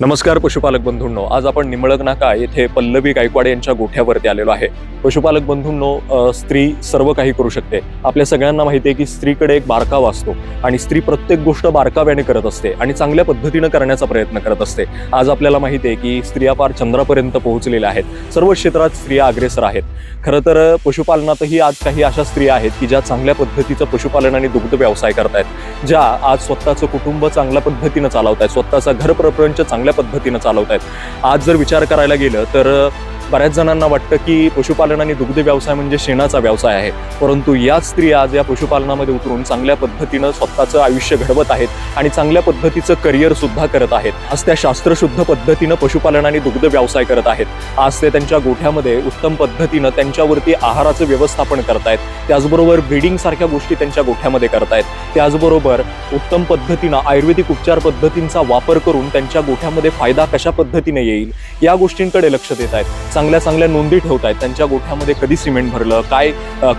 नमस्कार पशुपालक बंधूंनो. आज आपण निमळक नाका येथे पल्लवी गायकवाड यांच्या गोठ्यावरती आलेलो आहे. पशुपालक बंधूंनो स्त्री सर्व काही करू शकते. आपल्या सगळ्यांना माहिती आहे की स्त्रीकडे एक बारकावा असतो आणि स्त्री प्रत्येक गोष्ट बारकाव्याने करत असते आणि चांगल्या पद्धतीनं करण्याचा प्रयत्न करत असते. आज आपल्याला माहिती आहे की स्त्रिया पार चंद्रापर्यंत पोहोचलेल्या आहेत. सर्व क्षेत्रात स्त्रिया अग्रेसर आहेत. खरं तर पशुपालनातही आज काही अशा स्त्रिया आहेत की ज्या चांगल्या पद्धतीचं पशुपालन आणि दुग्ध व्यवसाय करतायत. ज्या आज स्वतःचं कुटुंब चांगल्या पद्धतीनं चालवत आहेत स्वतःचा घर प्रपंच चांगल्या पद्धतीनं चालवत आहेत आज जर विचार करायला गेलं तर बऱ्याच जणांना वाटतं की पशुपालन आणि दुग्ध व्यवसाय म्हणजे शेणाचा व्यवसाय आहे. परंतु याच स्त्रिया आज या पशुपालनामध्ये उतरून चांगल्या पद्धतीनं स्वतःचं आयुष्य घडवत आहेत आणि चांगल्या पद्धतीचं करिअर सुद्धा करत आहेत. आज त्या शास्त्रशुद्ध पद्धतीनं पशुपालन आणि दुग्ध व्यवसाय करत आहेत. आज ते त्यांच्या गोठ्यामध्ये उत्तम पद्धतीनं त्यांच्यावरती आहाराचं व्यवस्थापन करतायत. त्याचबरोबर ब्रिडिंग सारख्या गोष्टी त्यांच्या गोठ्यामध्ये करतायत. त्याचबरोबर उत्तम पद्धतीनं आयुर्वेदिक उपचार पद्धतींचा वापर करून त्यांच्या गोठ्यामध्ये फायदा कशा पद्धतीने येईल या गोष्टींकडे लक्ष देत आहेत चांगल्या चांगल्या नोंदी ठेवत आहेत त्यांच्या गोठ्यामध्ये कधी सिमेंट भरलं काय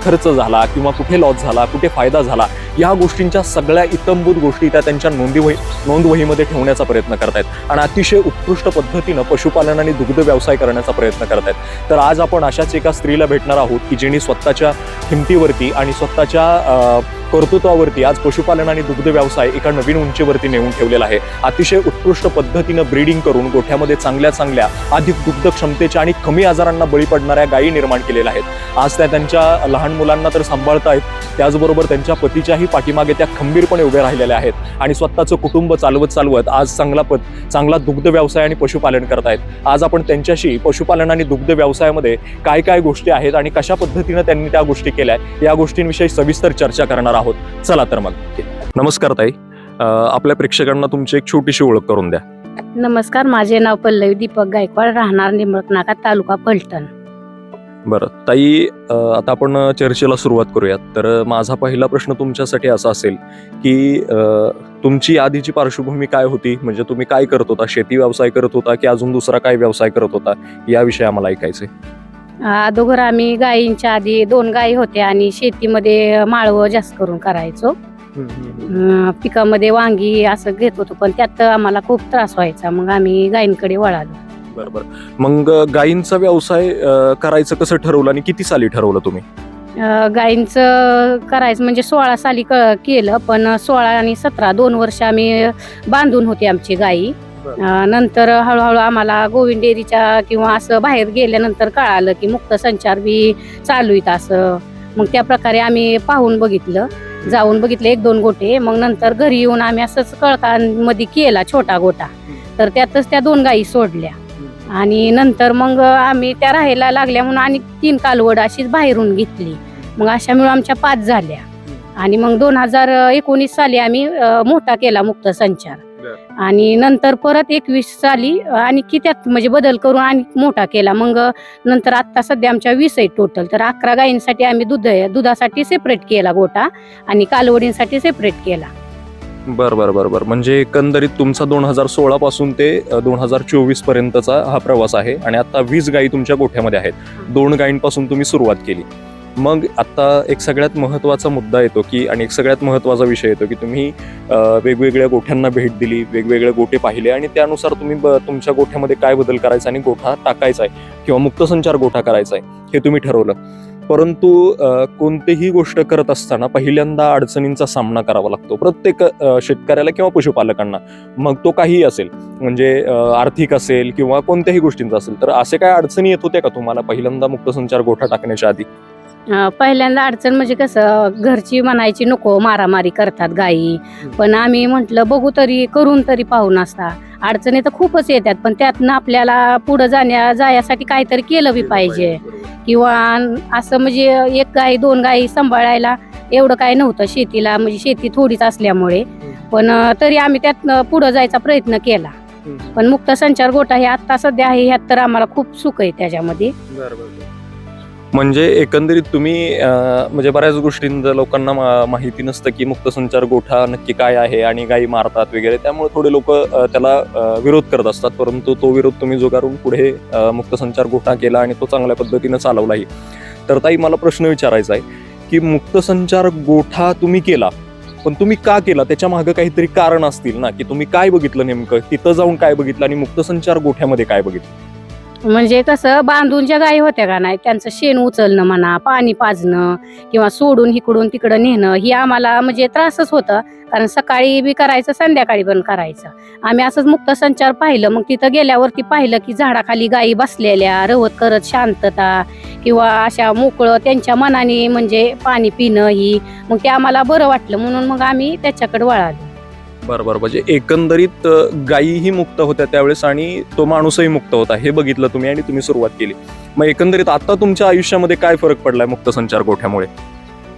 खर्च झाला किंवा कुठे लॉस झाला कुठे फायदा झाला या गोष्टींच्या सगळ्या इतंभूत गोष्टी त्या त्यांच्या नोंदी वही नोंदवहीमध्ये ठेवण्याचा प्रयत्न करतायत. आणि अतिशय उत्कृष्ट पद्धतीनं पशुपालन आणि दुग्ध व्यवसाय करण्याचा प्रयत्न करतायत. तर आज आपण अशाच एका स्त्रीला भेटणार आहोत की जिणी स्वतःच्या हिमतीवरती आणि स्वतःच्या कर्तृत्वावरती आज पशुपालन आणि दुग्ध व्यवसाय एका नवीन उंचीवरती नेऊन ठेवलेला आहे. अतिशय उत्कृष्ट पद्धतीनं ब्रीडिंग करून गोठ्यामध्ये चांगल्या चांगल्या अधिक दुग्ध क्षमतेच्या आणि कमी आजारांना बळी पडणाऱ्या गायी निर्माण केलेल्या आहेत. आज त्या त्यांच्या लहान मुलांना तर सांभाळत आहेत त्याचबरोबर त्यांच्या पतीच्याही पाठीमागे त्या खंबीरपणे उभ्या राहिलेल्या आहेत आणि स्वतःचं कुटुंब चालवत चालवत आज चांगला पद चांगला दुग्ध व्यवसाय आणि पशुपालन करतायत. आज आपण त्यांच्याशी पशुपालन आणि दुग्ध व्यवसायामध्ये काय काय गोष्टी आहेत आणि कशा पद्धतीनं त्यांनी त्या गोष्टी केल्या या गोष्टींविषयी सविस्तर चर्चा करणार आहोत. चला तर मग. नमस्कार ताई. आपल्या प्रेक्षकांना तुमची एक छोटीशी ओळख करून द्या. नमस्कार माझे नाव पल्लवी दीपक गायकवाड राहणार निमक नाका तालुका पलटण बरं. ताई आता आपण चर्चेला सुरुवात करूयात. तर माझा पहिला प्रश्न तुमच्यासाठी असा असेल की तुमची आधीची पार्श्वभूमी काय होती? म्हणजे तुम्ही काय करत होता? शेती व्यवसाय करत होता की अजून दुसरा काय व्यवसाय करत होता? याविषयी आम्हाला ऐकायचंय. अगोदर आम्ही गायींच्या आधी दोन गायी होत्या आणि शेतीमध्ये माळवं जास्त करून करायचो. अं, पिकामध्ये वांगी असं घेत होतो पण त्यात आम्हाला खूप त्रास व्हायचा. मग आम्ही गायींकडे वळालो. बरं बरं मग गायींचा व्यवसाय अं, करायचं कसं ठरवलं आणि किती साली ठरवलं तुम्ही? अं, गायींचं करायचं म्हणजे सोळा साली क- केलं पण सोळा आणि सतरा दोन वर्ष आम्ही बांधून होती आमची गायी. नंतर हळूहळू आम्हाला गोविंद डेअरीच्या किंवा असं बाहेर गेल्यानंतर कळालं की मुक्त संचार बी चालू आहेत असं. मग त्या प्रकारे आम्ही पाहून बघितलं. जाऊन बघितलं एक दोन गोटे. मग नंतर घरी येऊन आम्ही असंच कळकांमध्ये केला छोटा गोटा. तर त्यातच त्या दोन गायी सोडल्या. आणि नंतर मग आम्ही त्या राहायला लागल्या म्हणून आणि तीन कालवड अशीच बाहेरून घेतली. मग अशा मिळून आमच्या पाच झाल्या. आणि मग दोन हजार एकोणीस साली आम्ही मोठा केला मुक्त संचार. आणि नंतर परत एकवीस साली आणि की त्यात म्हणजे बदल करून आणि मोठा केला. मग नंतर आता सध्या आमच्या वीस आहेत टोटल तर अकरा गायींसाठी आम्ही दूध दुधासाठी सेपरेट केला गोटा आणि कालवडींसाठी सेपरेट केला. बरं बरं बरं बरं. म्हणजे एकंदरीत तुमचा दोन हजार सोळा पासून ते दोन हजार चोवीस पर्यंतचा हा प्रवास आहे आणि आता वीस गायी तुमच्या गोठ्यामध्ये आहेत. दोन गायींपासून तुम्ही सुरुवात केली. मग आता एक सगळ्यात महत्त्वाचा मुद्दा येतो की आणि एक सगळ्यात महत्त्वाचा विषय येतो की तुम्ही वेगवेगळ्या गोठ्यांना भेट दिली वेगवेगळे गोठे पाहिले आणि त्यानुसार तुम्ही तुमच्या गोठ्यामध्ये काय बदल करायचा आणि गोठा टाकायचा आहे किंवा मुक्तसंचार गोठा करायचा आहे हे तुम्ही ठरवलं. परंतु कोणतीही गोष्ट करत असताना पहिल्यांदा अडचणींचा सामना करावा लागतो. प्रत्येक शेतकऱ्याला किंवा पशुपालकांना. मग तो काहीही असेल म्हणजे आर्थिक असेल किंवा कोणत्याही गोष्टींचा असेल तर असे काय अडचणी येत होत्या का तुम्हाला पहिल्यांदा मुक्तसंचार गोठा टाकण्याच्या आधी? पहिल्यांदा अडचण म्हणजे कसं घरची म्हणायची नको मारामारी करतात गायी पण आम्ही म्हटलं बघू तरी करून तरी पाहून असता अडचणी तर खूपच येतात पण त्यातनं आपल्याला पुढं जाण्या जाण्यासाठी काहीतरी केलं बी पाहिजे. किंवा असं म्हणजे एक गाई दोन गाई सांभाळायला एवढं काय नव्हतं शेतीला म्हणजे शेती थोडीच असल्यामुळे. पण तरी आम्ही त्यात पुढं जायचा प्रयत्न केला. पण मुक्त संचार गोटा हे आता सध्या आहे ह्यात तर आम्हाला खूप सुख आहे त्याच्यामध्ये. म्हणजे एकंदरीत तुम्ही म्हणजे बऱ्याच गोष्टींचं लोकांना मा- माहिती नसतं की मुक्तसंचार गोठा नक्की काय आहे आणि गायी मारतात वगैरे. त्यामुळे थोडे लोक त्याला विरोध करत असतात. परंतु तो विरोध तुम्ही जुगारून पुढे मुक्त मुक्तसंचार गोठा केला आणि तो चांगल्या पद्धतीनं चालवलाही. तर ताई मला प्रश्न विचारायचा आहे की मुक्तसंचार गोठा तुम्ही केला पण तुम्ही का केला? त्याच्यामागे काहीतरी कारण असतील ना की तुम्ही काय बघितलं नेमकं? तिथं जाऊन काय बघितलं आणि मुक्तसंचार गोठ्यामध्ये काय बघितलं? म्हणजे कसं बांधून ज्या गायी होत्या का नाही त्यांचं शेण उचलणं म्हणा पाणी पाजणं किंवा सोडून इकडून तिकडं नेणं ही आम्हाला म्हणजे त्रासच होतं. कारण सकाळी बी करायचं संध्याकाळी पण करायचं. आम्ही असंच मुक्त संचार पाहिलं. मग तिथं गेल्यावरती पाहिलं की झाडाखाली गायी बसलेल्या रवत करत शांतता किंवा अशा मोकळं त्यांच्या मनाने म्हणजे पाणी पिणं ही. मग ते आम्हाला बरं वाटलं. म्हणून मग आम्ही त्याच्याकडे वळालो. बरं बरं. म्हणजे एकंदरीत गायीही मुक्त होत्या त्यावेळेस आणि तो माणूसही मुक्त होता हे बघितलं तुम्ही आणि तुम्ही सुरुवात केली. मग एकंदरीत आता तुमच्या आयुष्यामध्ये काय फरक पडलाय मुक्तसंचार गोठ्यामुळे?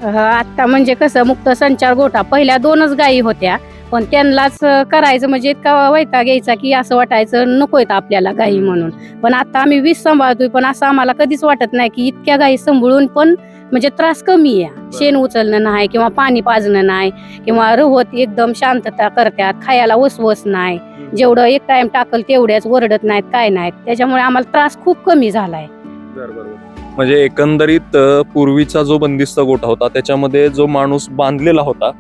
आत्ता आता म्हणजे कसं मुक्त संचार गोठा पहिल्या दोनच गायी होत्या पण त्यांनाच करायचं म्हणजे इतका वैताग घ्यायचा की असं वाटायचं नकोय आपल्याला गायी म्हणून. पण आता आम्ही वीस सांभाळतोय पण असं आम्हाला कधीच वाटत नाही की इतक्या गायी सांभाळून पण म्हणजे त्रास कमी आहे. शेण उचलणं नाही किंवा पाणी पाजणं नाही किंवा रवत एकदम शांतता करतात खायला वसवस नाही. जेवढं एक टाइम टाकल तेवढ्याच वरडत नाहीत काय नाहीत. त्याच्यामुळे आम्हाला त्रास खूप कमी झालाय. म्हणजे एकंदरीत पूर्वीचा जो बंदिस्त गोठा होता त्याच्यामध्ये जो माणूस बांधलेला होता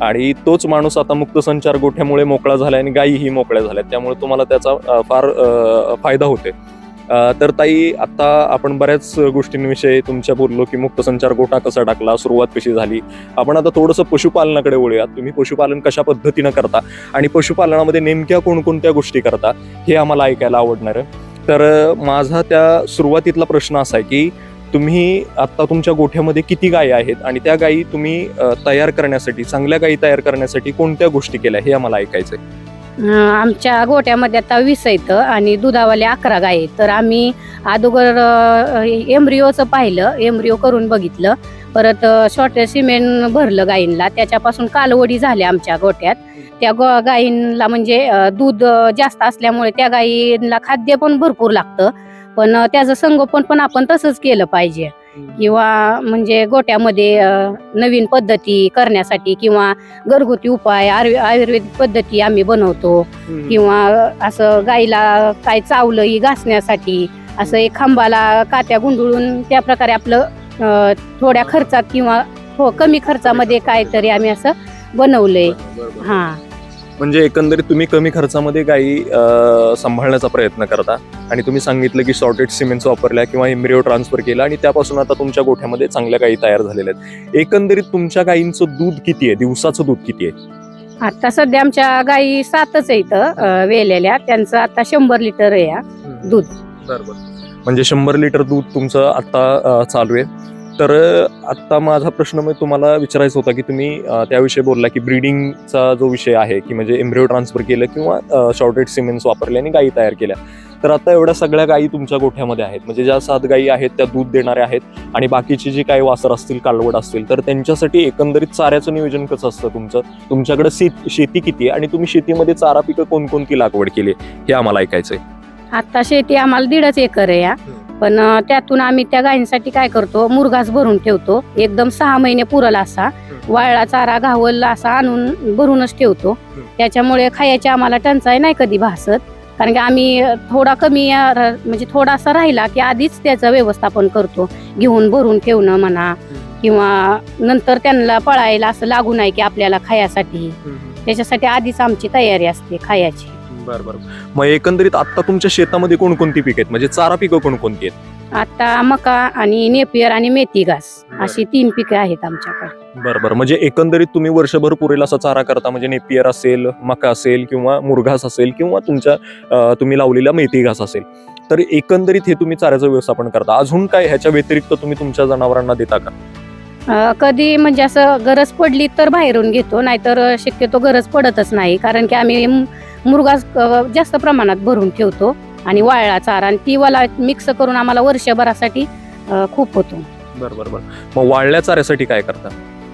आणि तोच माणूस आता मुक्तसंचार गोठ्यामुळे मोकळा झाला आणि गायीही मोकळ्या झाल्या त्यामुळे तुम्हाला त्याचा फार फायदा होते तर ताई आता आपण बऱ्याच गोष्टींविषयी तुमच्या बोललो की मुक्तसंचार गोठा कसा टाकला सुरुवात कशी झाली. आपण आता थोडंसं पशुपालनाकडे वळूयात. तुम्ही पशुपालन कशा पद्धतीनं करता आणि पशुपालनामध्ये नेमक्या कोणकोणत्या गोष्टी करता हे आम्हाला ऐकायला आवडणार आहे. तर माझा त्या सुरुवातीतला प्रश्न असा आहे की तुम्ही आत्ता तुमच्या गोठ्यामध्ये किती गायी आहेत आणि त्या गायी तुम्ही तयार करण्यासाठी चांगल्या गायी तयार करण्यासाठी कोणत्या गोष्टी केल्या हे आम्हाला ऐकायचं आहे आमच्या गोट्यामध्ये आता वीस आहेत आणि दुधावाले अकरा गाय आहेत. तर आम्ही अगोदर एम्ब्रिओचं पाहिलं एम्ब्रिओ करून बघितलं. परत शॉर्ट सिमेंट भरलं गायींना त्याच्यापासून कालवडी झाल्या आमच्या गोट्यात. त्या गो गायींना म्हणजे दूध जास्त असल्यामुळे त्या गायींना खाद्य पण भरपूर लागतं. पण त्याचं संगोपन पण आपण तसंच केलं पाहिजे. किंवा म्हणजे गोट्यामध्ये नवीन पद्धती करण्यासाठी किंवा घरगुती उपाय आयुर्वे- आयुर्वेदिक पद्धती आम्ही बनवतो. किंवा असं गाईला काय चावलं ही घासण्यासाठी असं एक खांबाला कात्या गुंडळून त्या प्रकारे आपलं थोड्या खर्चात किंवा थो- कमी खर्चामध्ये काहीतरी आम्ही असं बनवलंय. हा. म्हणजे एकंदरीत तुम्ही कमी खर्चामध्ये गायी सांभाळण्याचा प्रयत्न करता. आणि तुम्ही सांगितलं की सॉर्टेड सिमेंट्स वापरल्या किंवा एम्ब्रिओ ट्रान्सफर केला आणि त्यापासून आता तुमच्या गोठ्यामध्ये चांगल्या गायी तयार झालेल्या आहेत. एकंदरीत तुमच्या गायींचं दूध किती आहे? दिवसाचं दूध किती आहे? आता सध्या आमच्या गाई सातच आहेत अं, वेलेल्या. त्यांचं आता शंभर लिटर आहे दूध. म्हणजे शंभर लिटर दूध तुमचं आता चालू आहे. तर आत्ता माझा प्रश्न मी तुम्हाला विचारायचा होता की तुम्ही त्याविषयी बोलला की ब्रीडिंगचा जो विषय आहे की म्हणजे एम्ब्रिओ ट्रान्सफर केलं किंवा शॉर्टेड सिमेंट्स वापरले आणि गायी तयार केल्या. तर आता एवढ्या सगळ्या गायी तुमच्या गोठ्यामध्ये आहेत. म्हणजे ज्या सात गायी आहेत त्या दूध देणाऱ्या आहेत आणि बाकीची जी काही वासर असतील कालवड असतील तर त्यांच्यासाठी एकंदरीत चाऱ्याचं नियोजन कसं असतं तुमचं? तुमच्याकडे शेत शेती किती आहे आणि तुम्ही शेतीमध्ये चारा पिकं कोणकोणती लागवड केली हे आम्हाला ऐकायचंय. आता शेती आम्हाला दीडच एकर आहे या. पण त्यातून आम्ही त्या गायींसाठी काय करतो मुरघास भरून ठेवतो. एकदम सहा महिने पुरल असा. वाळला चारा घावल असा आणून भरूनच ठेवतो. त्याच्यामुळे खायची आम्हाला टंचाई नाही कधी भासत. कारण की आम्ही थोडा कमी म्हणजे थोडासा राहिला की आधीच त्याचं व्यवस्थापन करतो. घेऊन भरून ठेवणं म्हणा किंवा नंतर त्यांना पळायला असं लागू नाही की आपल्याला खायासाठी. त्याच्यासाठी आधीच आमची तयारी असते खायची. बरं बरं. मग एकंदरीत आता तुमच्या शेतामध्ये कोणकोणती पिकं आहेत? म्हणजे चारा पिकं कोणकोणती आहेत? आता मका आणि नेपियर आणि मेथी घास अशी तीन पिके आहेत आमच्याकडे. बरं बरं. म्हणजे एकंदरीत तुम्ही वर्षभर पुरेल असा चारा करता म्हणजे नेपियर असेल मका असेल किंवा मुरघास असेल किंवा तुमच्या अं, तुम्ही लावलेला मेथी घास असेल. तर एकंदरीत हे तुम्ही चाऱ्याचं व्यवस्थापन करता. अजून काय ह्याच्या व्यतिरिक्त तुम्ही तुमच्या जनावरांना देता का? अं, कधी म्हणजे असं गरज पडली तर बाहेरून घेतो नाहीतर शक्यतो गरज पडतच नाही. कारण की आम्ही मु- अं, जास्त प्रमाणात भरून ठेवतो आणि वाळला चारा आणि ती वाला मिक्स करून आम्हाला वर्षभरासाठी खूप होतो. बरं बरं बरं. मग वाळल्या चाऱ्यासाठी काय करता?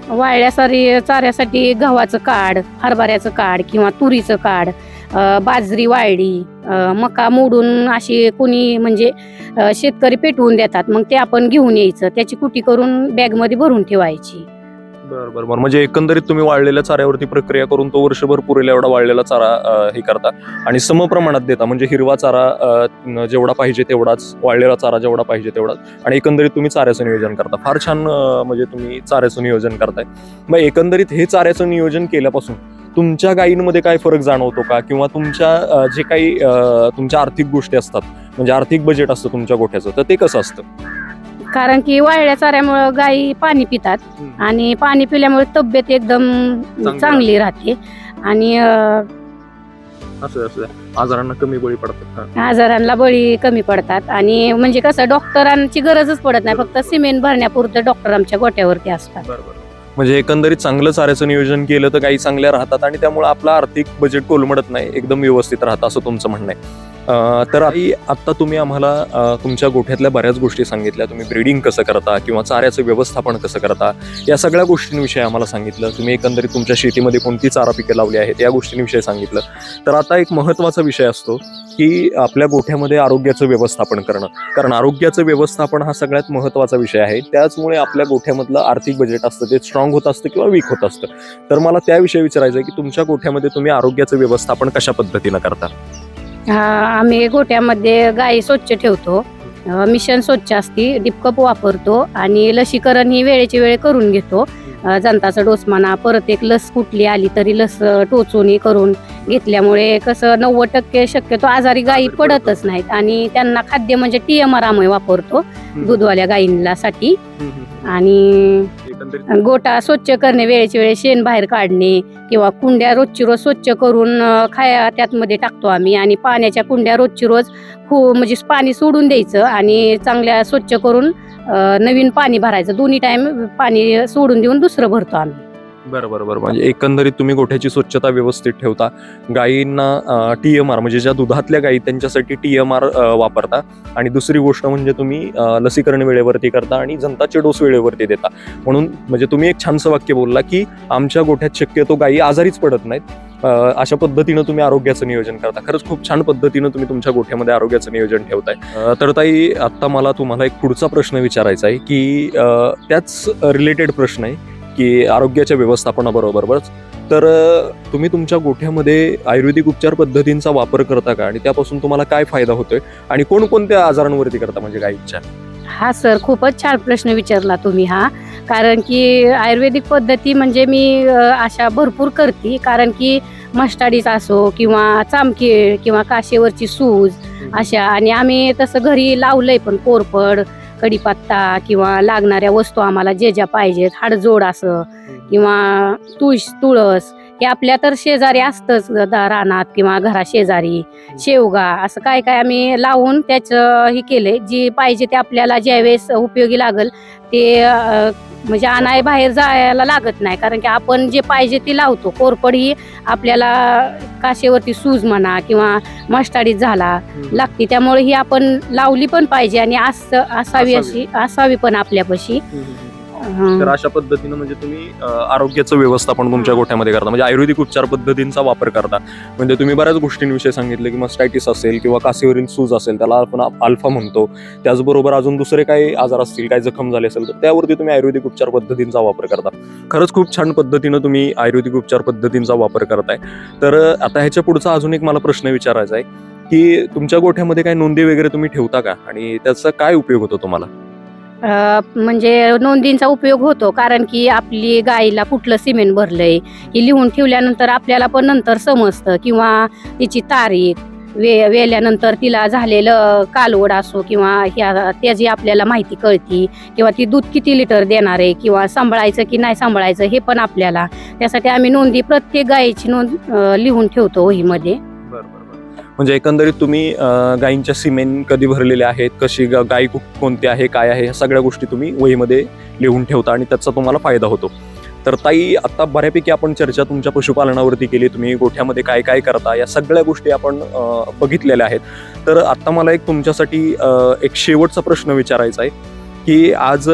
वाळल्यासारी चाऱ्यासाठी गव्हाचं काढ हरभऱ्याचं काढ किंवा तुरीचं काढ बाजरी वाळली मका मोडून अशी कोणी म्हणजे शेतकरी पेटवून देतात. मग ते आपण घेऊन यायचं. त्याची कुटी करून बॅगमध्ये भरून ठेवायची. बरं बरं बरं. म्हणजे एकंदरीत तुम्ही वाळलेल्या चाऱ्यावरती प्रक्रिया करून तो वर्षभर पुरेल एवढा वाळलेला चारा हे करता. आणि समप्रमाणात देता म्हणजे हिरवा चारा जेवढा पाहिजे तेवढाच वाळलेला चारा जेवढा पाहिजे तेवढाच. आणि एकंदरीत तुम्ही चाऱ्याचं नियोजन करता. फार छान म्हणजे तुम्ही चाऱ्याचं नियोजन करताय. मग एकंदरीत हे चाऱ्याचं नियोजन केल्यापासून तुमच्या गायींमध्ये काय फरक जाणवतो का? किंवा तुमच्या जे काही तुमच्या आर्थिक गोष्टी असतात म्हणजे आर्थिक बजेट असतं तुमच्या गोठ्याचं तर ते कसं असतं? कारण की वाळल्या चाऱ्यामुळं गायी पाणी पितात आणि पाणी पिल्यामुळे तब्येत एकदम चांगली राहते. आणि अं, असं असं. आजारांना कमी बळी पडतात आजारांना बळी कमी पडतात. आणि म्हणजे कसं डॉक्टरांची गरजच पडत नाही. फक्त सिमेंट भरण्यापुरतं डॉक्टर आमच्या गोट्यावरती असतात. बरोबर. म्हणजे एकंदरीत चांगलं चाऱ्याचं नियोजन केलं तर गायी चांगल्या राहतात आणि त्यामुळे आपलं आर्थिक बजेट कोलमडत नाही. एकदम व्यवस्थित राहतं असं तुमचं म्हणणं आहे. तर आई आत्ता तुम्ही आम्हाला तुमच्या गोठ्यातल्या बऱ्याच गोष्टी सांगितल्या. तुम्ही ब्रीडिंग कसं करता किंवा चाऱ्याचं व्यवस्थापन कसं करता या सगळ्या गोष्टींविषयी आम्हाला सांगितलं. तुम्ही एकंदरीत तुमच्या शेतीमध्ये कोणती चारा पिके लावली आहेत या गोष्टींविषयी सांगितलं. तर आता एक महत्त्वाचा विषय असतो की आपल्या गोठ्यामध्ये आरोग्याचं व्यवस्थापन करणं. कारण आरोग्याचं व्यवस्थापन हा सगळ्यात महत्त्वाचा विषय आहे. त्याचमुळे आपल्या गोठ्यामधलं आर्थिक बजेट असतं ते स्ट्रॉंग होत असतं किंवा वीक होत असतं. तर मला त्याविषयी विचारायचं आहे की तुमच्या गोठ्यामध्ये तुम्ही आरोग्याचं व्यवस्थापन कशा पद्धतीनं करता? आम्ही गोट्यामध्ये गायी स्वच्छ ठेवतो. मिशन स्वच्छ असती डिपकप वापरतो आणि लसीकरण ही वेळेची वेळ करून घेतो. अं, जंताचा डोस म्हणा परत एक लस कुठली आली तरी लस टोचून करून घेतल्यामुळे कसं नव्वद टक्के शक्यतो आजारी गायी पडतच नाहीत आणि त्यांना खाद्य म्हणजे टी एम आर आम्ही वापरतो दूधवाल्या गायींना साठी आणि गोटा स्वच्छ करणे वेळेच्या वेळेस शेण बाहेर काढणे किंवा कुंड्या रोजची रोज स्वच्छ करून अं, खाया त्यातमध्ये टाकतो आम्ही. आणि पाण्याच्या कुंड्या रोजची रोज खू म्हणजे पाणी सोडून द्यायचं आणि चांगल्या स्वच्छ करून नवीन पाणी भरायचं. दोन्ही टाईम पाणी सोडून देऊन दुसरं भरतो आम्ही. बरं बरं बरं. म्हणजे एकंदरीत तुम्ही गोठ्याची स्वच्छता व्यवस्थित ठेवता. गायींना टी एम आर म्हणजे ज्या दुधातल्या गायी त्यांच्यासाठी टी एम आर वापरता. आणि दुसरी गोष्ट म्हणजे तुम्ही लसीकरण वेळेवरती करता आणि जनताचे डोस वेळेवरती देता. म्हणून म्हणजे तुम्ही एक छानसं वाक्य बोलला की आमच्या गोठ्यात शक्यतो गायी आजारीच पडत नाहीत. अशा पद्धतीनं तुम्ही आरोग्याचं नियोजन करता. खरंच खूप छान पद्धतीनं तुम्ही तुमच्या गोठ्यामध्ये आरोग्याचं नियोजन ठेवताय. तर ताई आत्ता मला तुम्हाला एक पुढचा प्रश्न विचारायचा आहे की त्याच रिलेटेड प्रश्न आहे. की आरोग्याच्या व्यवस्थापनाबरोबरच. तर तुम्ही तुमच्या गोठ्यामध्ये आयुर्वेदिक उपचार पद्धतींचा वापर करता का? आणि त्यापासून तुम्हाला काय फायदा होतोय? आणि कोणकोणत्या आजारांवरती करता म्हणजे गायीच्या हा सर खूपच छान प्रश्न विचारला तुम्ही हा. कारण की आयुर्वेदिक पद्धती म्हणजे मी अशा भरपूर करते. कारण की मस्टाडीचा असो किंवा चामखीळ किंवा काशेवरची सूज अशा. आणि आम्ही तसं घरी लावलंय पण कोरपड कढीपत्ता किंवा लागणाऱ्या वस्तू आम्हाला जे ज्या पाहिजेत हाडजोड असं किंवा तुळस तुळस हे आपल्या तर शेजारी असतंच रानात किंवा घरा शेजारी शेवगा असं काय काय आम्ही लावून त्याचं हे केलंय. जी पाहिजे ते आपल्याला ज्यावेळेस उपयोगी लागल ते म्हणजे आणाय बाहेर जायला लागत नाही. कारण की आपण जे पाहिजे ते लावतो. कोरपड ही आपल्याला काशेवरती सूज म्हणा किंवा मस्टाडीत झाला लागते. त्यामुळे ही आपण लावली पण पाहिजे आणि अस असावी अशी असावी पण आपल्यापाशी. तर अशा पद्धतीनं म्हणजे तुम्ही अं, आरोग्याचं व्यवस्थापन तुमच्या गोठ्यामध्ये करता. म्हणजे आयुर्वेदिक उपचार पद्धतींचा वापर करता. म्हणजे तुम्ही बऱ्याच गोष्टींविषयी सांगितलं की मस्टायटिस असेल किंवा कासेवरील सूज असेल त्याला आपण अल्फा म्हणतो. त्याचबरोबर अजून दुसरे काही आजार असतील काही जखम झाले असेल तर त्यावरती तुम्ही आयुर्वेदिक उपचार पद्धतींचा वापर करता. खरंच खूप छान पद्धतीनं तुम्ही आयुर्वेदिक उपचार पद्धतींचा वापर करताय. तर अं, आता ह्याच्या पुढचा अजून एक मला प्रश्न विचारायचा आहे की तुमच्या गोठ्यामध्ये काय नोंदी वगैरे तुम्ही ठेवता का? आणि त्याचा काय उपयोग होतो तुम्हाला? म्हणजे नोंदींचा उपयोग होतो कारण की आपली गाईला कुठलं सिमेंट भरलंय हे लिहून ठेवल्यानंतर आपल्याला पण नंतर समजतं किंवा तिची तारीख वे वेल्यानंतर तिला झालेलं कालवड असो किंवा ह्या त्याची आपल्याला माहिती कळती किंवा ती दूध किती लिटर देणार आहे किंवा सांभाळायचं की नाही सांभाळायचं हे पण आपल्याला त्यासाठी आम्ही नोंदी प्रत्येक गायीची नोंद लिहून ठेवतो वहीमध्ये. म्हणजे एकंदरीत तुम्ही गायींच्या सिमेंट कधी भरलेल्या आहेत कशी ग- गाय कु- कोणती आहे काय आहे ह्या सगळ्या गोष्टी तुम्ही वहीमध्ये लिहून ठेवता आणि त्याचा तुम्हाला फायदा होतो. तर ताई आत्ता बऱ्यापैकी आपण चर्चा तुमच्या पशुपालनावरती केली तुम्ही गोठ्यामध्ये काय काय करता या सगळ्या गोष्टी आपण बघितलेल्या आहेत. तर आत्ता मला एक तुमच्यासाठी एक शेवटचा प्रश्न विचारायचा आहे की आज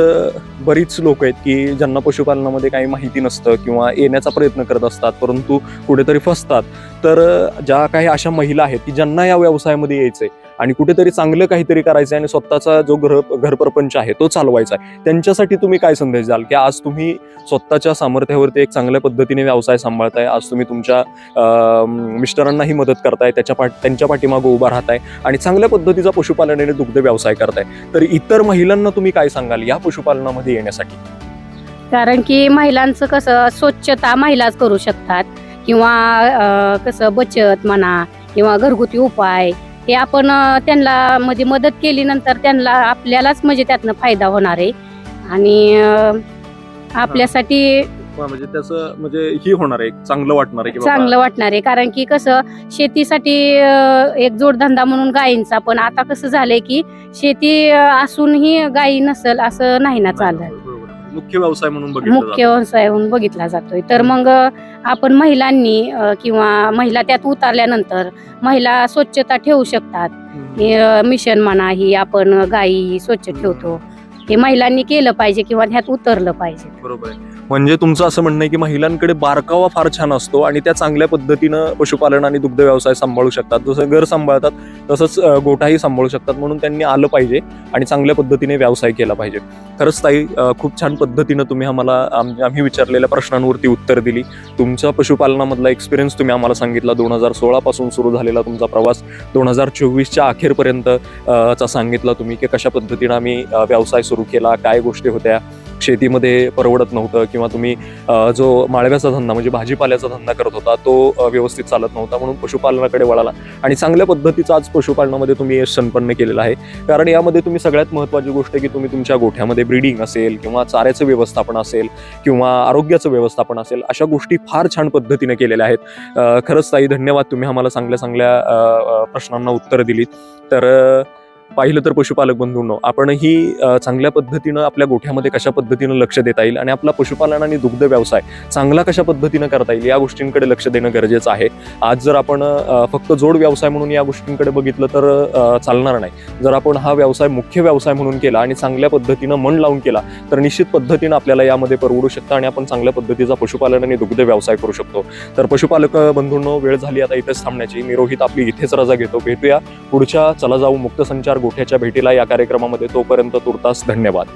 बरीच लोक आहेत की ज्यांना पशुपालनामध्ये काही माहिती नसतं किंवा येण्याचा प्रयत्न करत असतात परंतु कुठेतरी फसतात. तर ज्या काही अशा महिला आहेत की ज्यांना या व्यवसायामध्ये यायचंय आणि कुठेतरी चांगलं काहीतरी करायचं आहे आणि स्वतःचा जो घर घरप्रपंच आहे तो चालवायचा आहे त्यांच्यासाठी तुम्ही काय संदेश द्याल? की आज तुम्ही स्वतःच्या सामर्थ्यावरती एक चांगल्या पद्धतीने व्यवसाय सांभाळताय आज तुम्ही तुमच्या मिस्टरांनाही मदत करताय त्याच्या पाठ त्यांच्या पाठीमागं उभा राहताय आणि चांगल्या पद्धतीचा पशुपालन आणि दुग्ध व्यवसाय करताय. तर इतर महिलांना तुम्ही काय सांगाल या पशुपालनामध्ये येण्यासाठी? कारण की महिलांचं कसं स्वच्छता महिलाच करू शकतात. किंवा कसं बचत म्हणा किंवा घरगुती उपाय हे आपण त्यांना म्हणजे मदत केली नंतर त्यांना आपल्यालाच म्हणजे त्यातनं फायदा होणार आहे. आणि आपल्यासाठी म्हणजे त्याचं म्हणजे ही होणार आहे चांगलं वाटणार आहे चांगलं वाटणार आहे. कारण की कसं शेतीसाठी एक जोडधंदा म्हणून गायींचा पण आता कसं झालंय की शेती असूनही गायी नसल असं नाही ना चालत. मुख्य व्यवसाय म्हणून बघितलं मुख्य व्यवसाय म्हणून बघितला जातोय. तर मग आपण महिलांनी अ, किंवा महिला त्यात उतरल्यानंतर महिला स्वच्छता ठेवू शकतात. हे, अ, मिशन म्हणा ही आपण गायी स्वच्छ ठेवतो. हे महिलांनी केलं पाहिजे किंवा ह्यात उतरलं पाहिजे. बरोबर आहे. म्हणजे तुमचं असं म्हणणं आहे की महिलांकडे बारकावा फार छान असतो आणि त्या चांगल्या पद्धतीनं पशुपालन आणि दुग्ध व्यवसाय सांभाळू शकतात. जसं घर सांभाळतात तसंच गोठाही सांभाळू शकतात म्हणून त्यांनी आलं पाहिजे आणि चांगल्या पद्धतीने व्यवसाय केला पाहिजे. खरंच ताई खूप छान पद्धतीनं तुम्ही आम्हाला आम- आम्ही विचारलेल्या प्रश्नांवरती उत्तर दिली. तुमच्या पशुपालनामधला एक्सपिरियन्स तुम्ही आम्हाला सांगितला. दोन हजार सोळापासून सुरू झालेला तुमचा प्रवास दोन हजार चोवीसच्या अखेरपर्यंत चा सांगितला तुम्ही की कशा पद्धतीनं आम्ही व्यवसाय सुरू केला काय गोष्टी होत्या शेतीमध्ये परवडत नव्हतं किंवा तुम्ही जो माळव्याचा धंदा म्हणजे भाजीपाल्याचा धंदा करत होता तो व्यवस्थित चालत नव्हता म्हणून पशुपालनाकडे वळाला. आणि चांगल्या पद्धतीचा आज पशुपालनामध्ये तुम्ही यश संपन्न केलेलं आहे. कारण यामध्ये तुम्ही सगळ्यात महत्त्वाची गोष्ट की तुम्ही तुमच्या गोठ्यामध्ये ब्रीडिंग असेल किंवा चाऱ्याचं व्यवस्थापन असेल किंवा आरोग्याचं व्यवस्थापन असेल अशा गोष्टी फार छान पद्धतीने केलेल्या आहेत. खरंच ताई धन्यवाद तुम्ही आम्हाला चांगल्या चांगल्या प्रश्नांना उत्तरं दिलीत. तर पाहिलं तर पशुपालक बंधूंनो आपणही चांगल्या पद्धतीनं आपल्या गोठ्यामध्ये कशा पद्धतीनं लक्ष देता येईल आणि आपला पशुपालन आणि दुग्ध व्यवसाय चांगला कशा पद्धतीनं करता येईल या गोष्टींकडे लक्ष देणं गरजेचं आहे. आज जर आपण फक्त जोड व्यवसाय म्हणून या गोष्टींकडे बघितलं तर चालणार नाही. जर आपण हा व्यवसाय मुख्य व्यवसाय म्हणून केला आणि चांगल्या पद्धतीनं मन लावून केला तर निश्चित पद्धतीनं आपल्याला यामध्ये परवडू शकतं आणि आपण चांगल्या पद्धतीचा पशुपालन आणि दुग्ध व्यवसाय करू शकतो. तर पशुपालक बंधूंनो वेळ झाली आता इथेच थांबण्याची. मी रोहित आपली इथेच रजा घेतो. भेटूया पुढच्या चला जाऊ मुक्त संचार गोठ्याच्या भेटीला या कार्यक्रमामध्ये तोपर्यंत तुर्तास धन्यवाद.